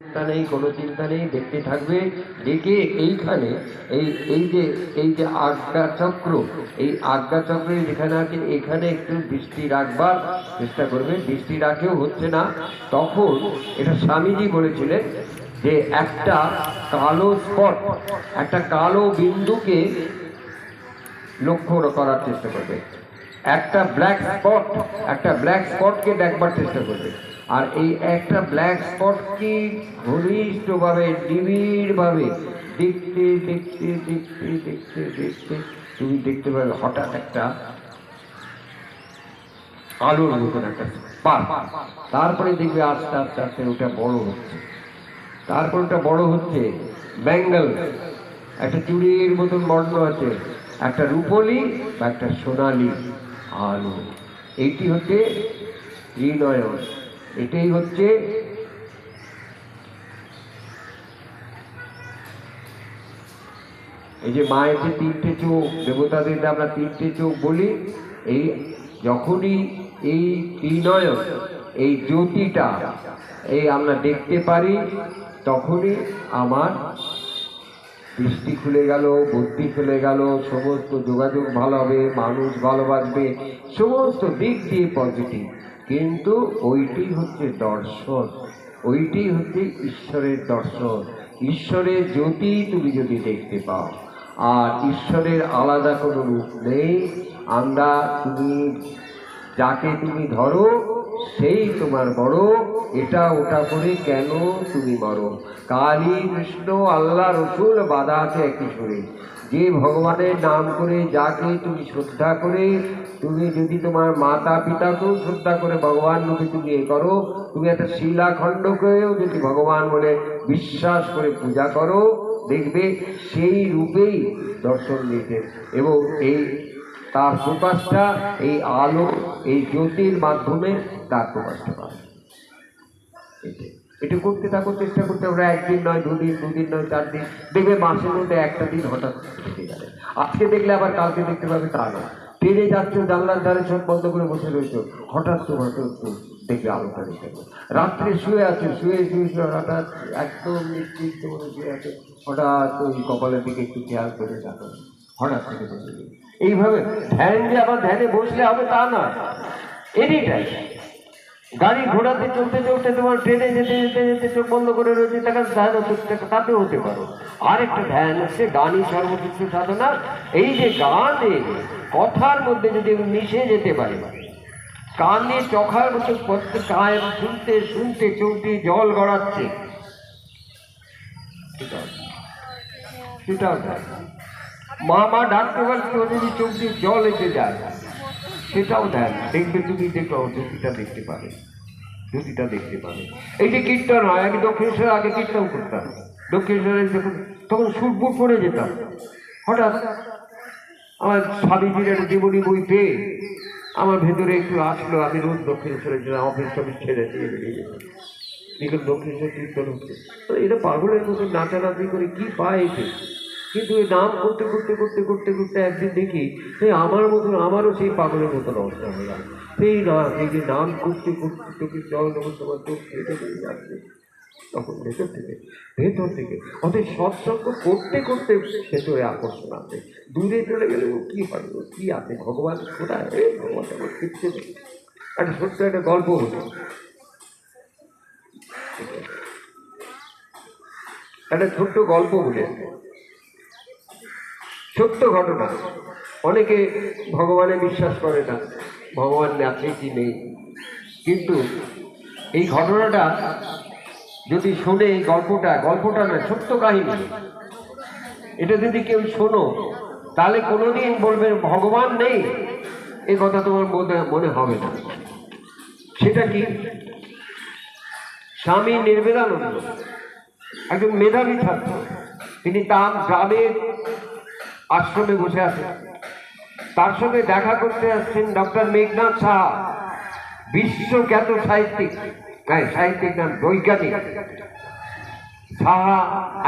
চিন্তা নেই, কোনো চিন্তা নেই দেখতে থাকবে। দেখে এইখানে এই এই যে এই যে চক্র, এই চক্রে যেখানে আছে, এখানে একটু দৃষ্টি রাখবার চেষ্টা করবে। দৃষ্টি রাখেও হচ্ছে না। তখন এটা স্বামীজি বলেছিলেন যে একটা কালো স্পট, একটা কালো বিন্দুকে লক্ষ্য করার চেষ্টা করবে। একটা ব্ল্যাক স্পট, একটা ব্ল্যাক স্পটকে দেখবার চেষ্টা করবে। আর এই একটা ব্ল্যাক স্পটকে ঘনিষ্ঠভাবে, নিবিড়ভাবে। দেখতে দেখতে দেখতে দেখতে দেখতে। তুমি দেখতে পাবে হঠাৎ একটা আলোর মতন একটা স্পার্ক তারপরে দেখবে আস্তে আস্তে আস্তে ওটা বড় হচ্ছে। তারপর ওটা বড় হচ্ছে ব্যাঙ্গেল একটা চুড়ির মতন বর্ণ আছে। একটা রূপলি বা একটা সোনালি আলো। এইটি হচ্ছে ত্রিনয়ন এটাই হচ্ছে এই যে মায়ের যে তিনটে চোখ, দেবতাদের আমরা তিনটে চোখ বলি, এই যখনই এই ত্রিনয়ন, এই জ্যোতিটা, এই আমরা দেখতে পারি, তখনই আমার দৃষ্টি খুলে গেল, বুদ্ধি খুলে গেল, সমস্ত যোগাযোগ ভালো হবে, মানুষ ভালোবাসবে সমস্ত দিক দিয়ে পজিটিভ কিন্তু ওইটি হচ্ছে দর্শন, ওইটি হচ্ছে ঈশ্বরের দর্শন। ঈশ্বরের জ্যোতি তুমি যদি দেখতে পাও, আর ঈশ্বরের আলাদা কোনো রূপ নেই, আমরা তুমি যাকে তুমি ধরো, সেই তোমার বড় এটা ওটা করে কেন তুমি বড় কালী, কৃষ্ণ, আল্লাহ, রসুল, বাধা আছে একই সুরে। যে ভগবানের নাম করে যাকে তুমি শ্রদ্ধা করে, তুমি যদি তোমার মাতা পিতাকেও শ্রদ্ধা করে ভগবান রূপে তুমি এ করো, তুমি একটা শিলাখণ্ডকেও যদি ভগবান বলে বিশ্বাস করে পূজা করো, দেখবে সেই রূপেই দর্শন দিতে এবং এই তার প্রকাশটা এই আলো, এই জ্যোতির মাধ্যমে তার প্রকাশটা পাবে এটাই। এটা করতে থাকো চেষ্টা করতে আমরা একদিন নয়, দুদিন দুদিন নয়, চার দিন। দেখবে মাসের মধ্যে একটা দিন হঠাৎ কেটে গেলে। আজকে দেখলে আবার কালকে দেখতে পাবে তা না ট্রেনে যাচ্ছ, জানলার ধারে সব বন্ধ করে বসে রয়েছো। হঠাৎ তো একটু দেখবে আলোটা দেখতে পাবে। রাত্রে শুয়ে আছে, শুয়ে শুয়ে শুয়ে, হঠাৎ একদম নিশ্চিন্ত মনে শুয়ে আছো। হঠাৎ ওই কপালের দিকে একটু খেয়াল করে দেখো। হঠাৎ থেকে নিলে। এইভাবে ধ্যান যে আবার ধ্যানে বসলে হবে তা না। এনিটাইম গাড়ি ঘোড়াতে চলতে চলতে তোমার ট্রেনে যেতে যেতে যেতে চোখ বন্ধ করে রয়েছে তাকে ধ্যান হচ্ছে তাতেও হতে পারো। আরেকটা ধ্যান হচ্ছে, গানই সর্বশ্রেষ্ঠ সাধনা এই যে গানে কথার মধ্যে যদি মিশে যেতে পারে, কানে চখার মতো কায়েম শুনতে শুনতে চোখটি জল গড়াচ্ছে। মা মা ডাকতে পারছি যদি চোখ জল এসে যায়। সেটাও দেন দেখবে তুমি দেখো জ্যোতিটা দেখতে পাবে। জ্যোতিটা দেখতে পাবে। এই যে কীর্তন হয়, আমি দক্ষিণেশ্বরে আগে কীর্তন করতাম। দক্ষিণেশ্বরে যখন তখন সুটবুট পরে যেতাম। হঠাৎ আমার স্বামীজির একটা জীবনী বই পেয়ে আমার ভেতরে একটু আসলো, আমি রোজ দক্ষিণেশ্বরে যেতাম অফিস টফিস ছেড়ে দিয়ে বেরিয়ে যেতাম। দেখলাম দক্ষিণেশ্বর কীর্তন হচ্ছে। এরা পাগলের মতো নাচানাচি করে কী পায় এতে কিন্তু এই নাম করতে করতে করতে করতে করতে একদিন দেখি সেই আমার মতন, আমারও সেই পাগলের মতন অবস্থা হয়ে গেল। সেই না, এই যে নাম করতে করতে চোখে জল যখন তোমার চোখ ফেটে বেরিয়ে যাচ্ছে, তখন ভেতর থেকে ভেতর থেকে, অতএব সৎসঙ্গ করতে করতে ভেতরে আকর্ষণ আছে। দূরে চলে গেলে ও কী হবে ও কী আছে, ভগবান কোথায়? ভগবান আমার নেই। একটা ছোট্ট একটা গল্প হলো। একটা ছোট্ট গল্প বলে সত্য ঘটনা। অনেকে ভগবানে বিশ্বাস করে না, ভগবান আছে কি নেই। কিন্তু এই ঘটনাটা যদি শোনে এই গল্পটা গল্পটা না সত্য কাহিনী। এটা যদি কেউ শোনো, তাহলে কোনোদিন বলবে ভগবান নেই, এ কথা তোমার মনে মনে হবে না। সেটা কি? স্বামী নির্বেদানন্দ, একজন মেধাবী ছাত্র। তিনি তার গ্রামের আশ্রমে বসে আছেন তার সঙ্গে দেখা করতে আসছেন ডক্টর মেঘনাথ সাহা বিশ্বখ্যাত সাহিত্যিক। হ্যাঁ সাহিত্যিক নাম বৈজ্ঞানিক। সাহা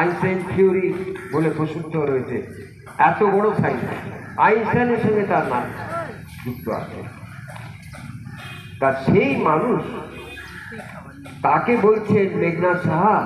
আইনস্টাইন থিওরি বলে প্রসিদ্ধ রয়েছে। এত বড় সাহিত্যিক। আইনস্টাইনের সঙ্গে তার নাম যুক্ত আছে। তা সেই মানুষ তাকে বলছেন মেঘনাথ সাহা